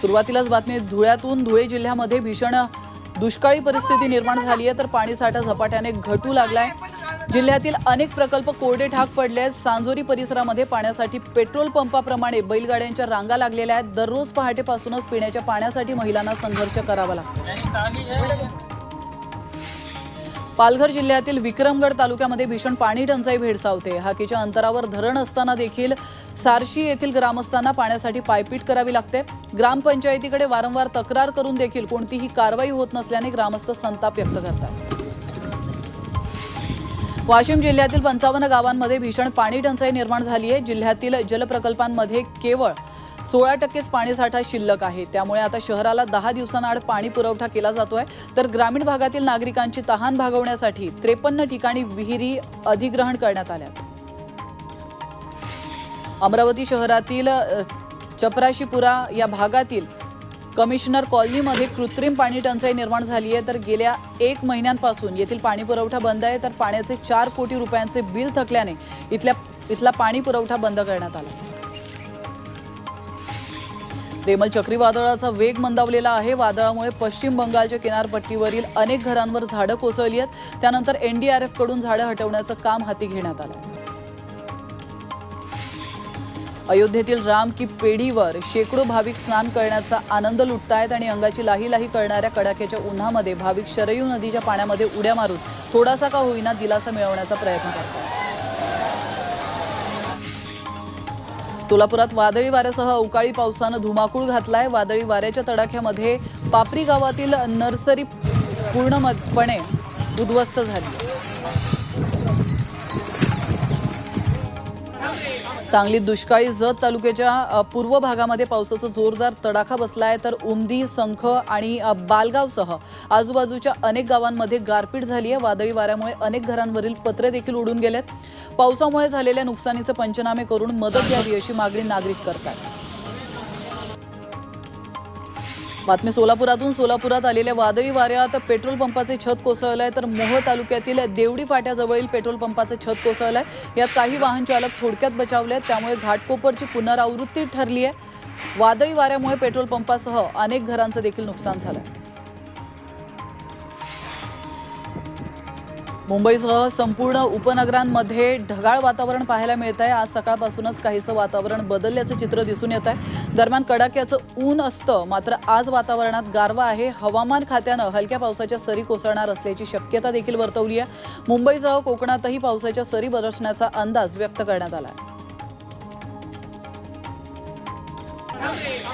सुरुवातीलाच बातमी धुळ्यातून धुळे जिल्ह्यामध्ये भीषण दुष्काळी परिस्थिती निर्माण झाली आहे तर पाणीसाठा झपाट्याने घटू लागलाय. जिल्ह्यातील अनेक प्रकल्प कोरडे ठाक पडले आहेत. सांजोरी परिसरामध्ये पाण्यासाठी पेट्रोल पंपाप्रमाणे बैलगाड्यांच्या रांगा लागलेल्या आहेत. दररोज पहाटेपासूनच पिण्याच्या पाण्यासाठी महिलांना संघर्ष करावा लागतो पालघर जिल्ह्यातील विक्रमगड तालुक्यामध्ये भीषण पाणी टंचाई भेडसावते. हाकीच्या अंतरावर धरण असताना देखील सारशी येथील ग्रामस्थांना पाण्यासाठी पायपीट करावी लागते. ग्रामपंचायतीकडे वारंवार तक्रार करून देखील कोणतीही कारवाई होत नसल्याने ग्रामस्थ संताप व्यक्त करतात. वाशिम जिल्ह्यातील पंचावन्न गावांमध्ये भीषण पाणी टंचाई निर्माण झाली आहे जिल्ह्यातील जलप्रकल्पांमध्ये केवळ सोळा टक्केच पाणीसाठा शिल्लक आहे. त्यामुळे आता शहराला दहा दिवसांआड पाणी पुरवठा केला जातोय. तर ग्रामीण भागातील नागरिकांची तहान भागवण्यासाठी त्रेपन्न ठिकाणी विहिरी अधिग्रहण करण्यात आल्या. अमरावती शहरातील चपराशीपुरा या भागातील कमिशनर कॉलनीमध्ये कृत्रिम पाणी टंचाई निर्माण झाली आहे. तर गेल्या एक महिन्यांपासून येथील पाणी पुरवठा बंद आहे. तर पाण्याचे चार कोटी रुपयांचे बिल थकल्याने इथल्या इथला पाणी पुरवठा बंद करण्यात आला. रेमल चक्रीवादळाचा वेग मंदावलेला आहे. वादळामुळे पश्चिम बंगालच्या किनारपट्टीवरील अनेक घरांवर झाडं कोसळली आहेत. त्यानंतर एनडीआरएफकडून झाडं हटवण्याचं काम हाती घेण्यात आलं. अयोध्येतील राम की पेढीवर शेकडो भाविक स्नान करण्याचा आनंद लुटतायत आणि अंगाची लाही लाही करणाऱ्या कडाक्याच्या उन्हामध्ये भाविक शरयू नदीच्या पाण्यामध्ये उड्या मारून थोडासा का होईना दिलासा मिळवण्याचा प्रयत्न करतात. सोलापुरात वादळी वाऱ्यासह अवकाळी पावसानं धुमाकूळ घातलाय. वादळी वाऱ्याच्या तडाख्यामध्ये पापरी गावातील नर्सरी पूर्णपणे उद्ध्वस्त झाली. सांगलीत दुष्काळी जत तालुक्याच्या पूर्व भागामध्ये पावसाचा जोरदार तडाखा बसला आहे तर उमदी संख आणि बालगावसह आजूबाजूच्या अनेक गावांमध्ये गारपीट झाली आहे. वादळी वाऱ्यामुळे अनेक घरांवरील पत्रे देखील उडून गेलेत. पावसामुळे झालेल्या नुकसानीचे पंचनामे करून मदत द्यावी अशी मागणी नागरिक करतात बातमी सोलापुरातून. सोलापुरात आलेल्या वादळी वाऱ्यात पेट्रोल पंपाचे छत कोसळलंय. तर मोह तालुक्यातील देवडी फाट्याजवळील पेट्रोल पंपाचे छत कोसळलंय. यात काही वाहन चालक थोडक्यात बचावले आहेत त्यामुळे घाटकोपरची पुनरावृत्ती ठरली आहे वादळी वाऱ्यामुळे पेट्रोल पंपासह अनेक घरांचं देखील नुकसान झालंय. मुंबईसह संपूर्ण उपनगरांमध्ये ढगाळ वातावरण पाहायला मिळत आहे. आज सकाळपासूनच काहीसं वातावरण बदलल्याचं चित्र दिसून येत आहे. दरम्यान कडाक्याचं ऊन असतं मात्र आज वातावरणात गारवा आहे. हवामान खात्यानं हलक्या पावसाच्या सरी कोसळणार असल्याची शक्यता देखील वर्तवली आहे. मुंबईसह कोकणातही पावसाच्या सरी बदलण्याचा अंदाज व्यक्त करण्यात आला आहे.